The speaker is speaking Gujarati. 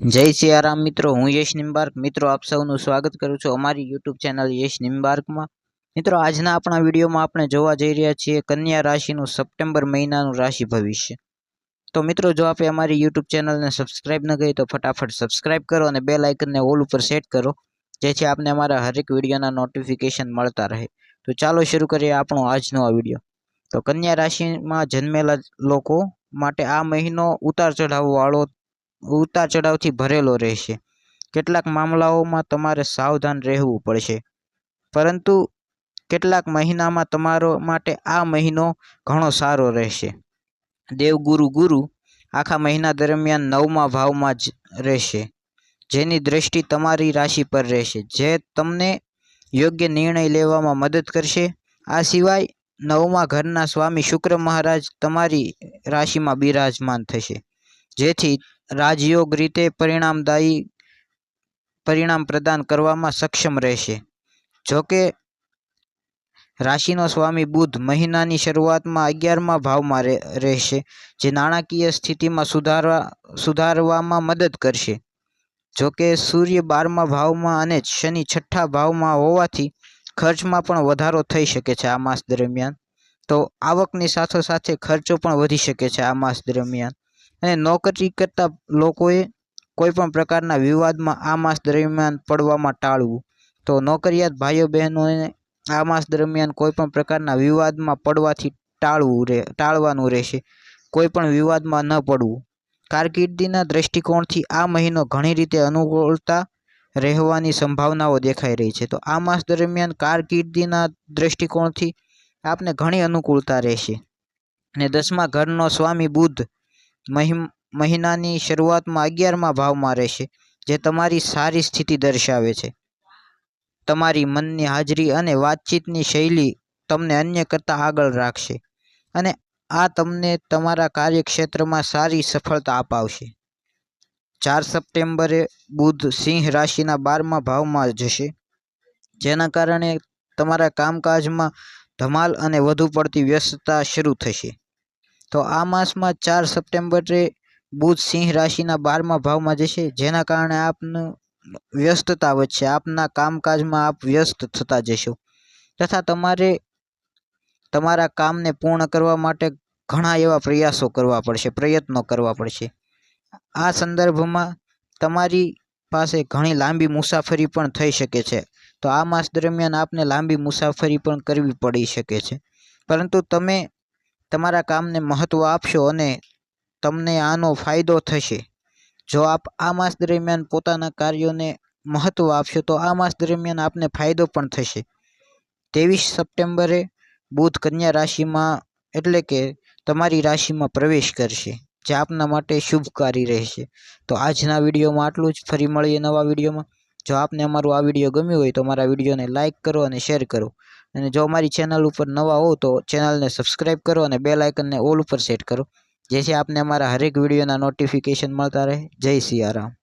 જય સિયારામ મિત્રો, હું યશ નિમ્બાર્ક મિત્રો, આપ સૌનું સ્વાગત કરું છું અમારી યુટ્યુબ ચેનલ યશ નિમ્બાર્કમાં મિત્રો, આજના આપણા વિડીયોમાં આપણે જોવા જઈ રહ્યા છીએ કન્યા રાશિનું સપ્ટેમ્બર મહિનાનું રાશિ ભવિષ્ય. તો મિત્રો, જો આપે અમારી યુટ્યુબ ચેનલને સબસ્ક્રાઇબ ન કરી તો ફટાફટ સબસ્ક્રાઇબ કરો અને બે લાઇકનને ઓલ ઉપર સેટ કરો, જેથી આપને અમારા હરેક વિડીયોના નોટિફિકેશન મળતા રહે. તો ચાલો શરૂ કરીએ આપણો આજનો આ વીડિયો. તો કન્યા રાશિમાં જન્મેલા લોકો માટે આ મહિનો ઉતાર ચઢાવ વાળો ઉતાર ચઢાવથી ભરેલો રહેશે. કેટલાક મામલાઓમાં તમારે સાવધાન રહેવું પડશે. પરંતુ કેટલાક મહિનામાં તમારો માટે આ મહિનો ઘણો સારો રહેશે. દેવગુરુ ગુરુ આખા મહિના દરમિયાન નવમા ભાવમાં જ રહેશે. જેની દ્રષ્ટિ તમારી રાશિ પર રહેશે. જે તમને યોગ્ય નિર્ણય લેવામાં મદદ કરશે. આ સિવાય નવમા ઘરના સ્વામી શુક્ર મહારાજ તમારી રાશિમાં બિરાજમાન થશે. જેથી રાજયોગ રીતે પરિણામદાયી પરિણામ પ્રદાન કરવામાં સક્ષમ રહેશે. જોકે, રાશિનો સ્વામી બુધ મહિનાની શરૂઆતમાં અગિયારમા ભાવમાં રહેશે, જે નાણાકીય સ્થિતિમાં સુધારવા, સુધારવામાં મદદ કરશે. જોકે, સૂર્ય બારમા ભાવમાં અને શનિ છઠ્ઠા ભાવમાં હોવાથી ખર્ચમાં પણ વધારો થઈ શકે છે આ માસ દરમિયાન. તો આવકની સાથોસાથે ખર્ચો પણ વધી શકે છે આ માસ દરમિયાન. અને નોકરી કરતા લોકોએ કોઈપણ પ્રકારના વિવાદમાં આ માસ દરમિયાન પડવામાં ટાળવું. તો નોકરિયાત ભાઈઓ બહેનોને આ માસ દરમિયાન કોઈપણ પ્રકારના વિવાદમાં પડવાથી ટાળવું રહે ટાળવાનું રહેશે. કોઈ પણ વિવાદમાં ન પડવું. કારકિર્દીના દ્રષ્ટિકોણથી આ મહિનો ઘણી રીતે અનુકૂળતા રહેવાની સંભાવનાઓ દેખાઈ રહી છે. તો આ માસ દરમિયાન કારકિર્દીના દ્રષ્ટિકોણથી આપને ઘણી અનુકૂળતા રહેશે. અને દસમા ઘરનો સ્વામી બુધ મહિનાની શરૂઆતમાં અગિયારમા ભાવમાં રહેશે, જે તમારી સારી સ્થિતિ દર્શાવે છે. તમારી મનની હાજરી અને વાતચીતની શૈલી તમને અન્ય કરતાં આગળ રાખશે અને આ તમને તમારા કાર્યક્ષેત્રમાં સારી સફળતા અપાવશે. ચાર સપ્ટેમ્બરે બુધ સિંહ રાશિના બારમા ભાવમાં જશે, જેના કારણે તમારા કામકાજમાં ધમાલ અને વધુ પડતી વ્યસ્તતા શરૂ થશે. તો આ માસમાં ચાર સપ્ટેમ્બરે બુધ સિંહ રાશિના બારમા ભાવમાં જશે, જેના કારણે આપનું વ્યસ્તતા વધશે, આપના કામકાજમાં આપ વ્યસ્ત થતા જશો. તથા તમારે તમારા કામને પૂર્ણ કરવા માટે ઘણા એવા પ્રયાસો કરવા પડશે, પ્રયત્નો કરવા પડશે. આ સંદર્ભમાં તમારી પાસે ઘણી લાંબી મુસાફરી પણ થઈ શકે છે. તો આ માસ દરમિયાન આપને લાંબી મુસાફરી પણ કરવી પડી શકે છે. પરંતુ તમે તમારા કામને મહત્ત્વ આપશો અને તમને આનો ફાયદો થશે. જો આપ આ માસ દરમિયાન પોતાના કાર્યોને મહત્ત્વ આપશો, તો આ માસ દરમિયાન આપને ફાયદો પણ થશે. ત્રેવીસ સપ્ટેમ્બરે બુધ કન્યા રાશિમાં, એટલે કે તમારી રાશિમાં પ્રવેશ કરશે, જે આપના માટે શુભકારી રહેશે. તો આજના વિડીયોમાં આટલું જ. ફરી મળીએ નવા વિડીયોમાં. જો આપને અમારું આ વીડિયો ગમ્યું હોય, તો અમારા વિડીયોને લાઇક કરો અને શેર કરો. અને જો અમારી ચેનલ ઉપર નવા હો તો ચેનલને સબસ્ક્રાઈબ કરો અને બે લાઇકનને ઓલ ઉપર સેટ કરો. જેથી આપને અમારા હરેક વિડીયોના નોટિફિકેશન મળતા રહે. જય સિયારામ.